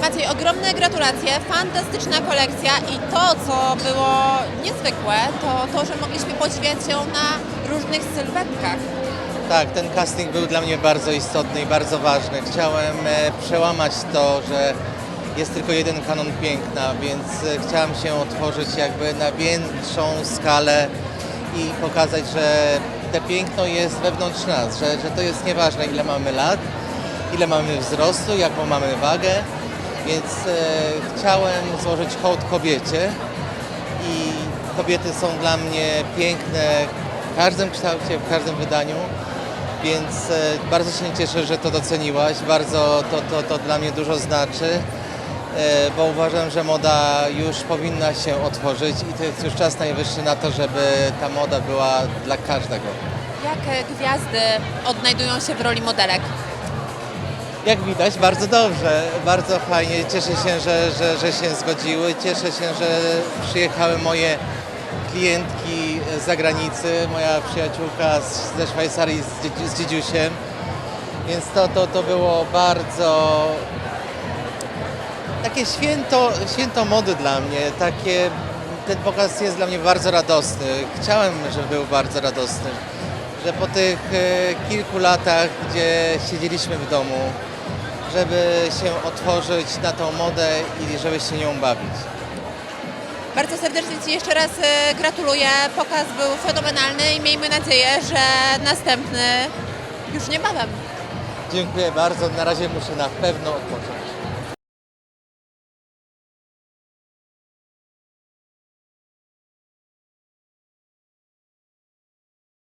Maciej, ogromne gratulacje, fantastyczna kolekcja i to, co było niezwykłe, to to, że mogliśmy podziwiać ją na różnych sylwetkach. Tak, ten casting był dla mnie bardzo istotny i bardzo ważny. Chciałem e, przełamać to, że jest tylko jeden kanon piękna, więc e, chciałem się otworzyć jakby na większą skalę i pokazać, że te piękno jest wewnątrz nas, że, że to jest nieważne ile mamy lat, ile mamy wzrostu, jaką mamy wagę, więc e, chciałem złożyć hołd kobiecie i kobiety są dla mnie piękne w każdym kształcie, w każdym wydaniu, więc e, bardzo się cieszę, że to doceniłaś, bardzo to, to, to dla mnie dużo znaczy, e, bo uważam, że moda już powinna się otworzyć i to jest już czas najwyższy na to, żeby ta moda była dla każdego. Jak e, gwiazdy odnajdują się w roli modelek? Jak widać, bardzo dobrze, bardzo fajnie. Cieszę się, że, że, że się zgodziły. Cieszę się, że przyjechały moje klientki z zagranicy, moja przyjaciółka z, ze Szwajcarii z, z Dziedziusiem. Więc to, to, to było bardzo takie święto, święto mody dla mnie. Takie, ten pokaz jest dla mnie bardzo radosny. Chciałem, żeby był bardzo radosny. Że po tych e, kilku latach, gdzie siedzieliśmy w domu, żeby się otworzyć na tą modę i żeby się nią bawić. Bardzo serdecznie Ci jeszcze raz e, gratuluję. Pokaz był fenomenalny i miejmy nadzieję, że następny już niebawem. Dziękuję bardzo. Na razie muszę na pewno odpocząć.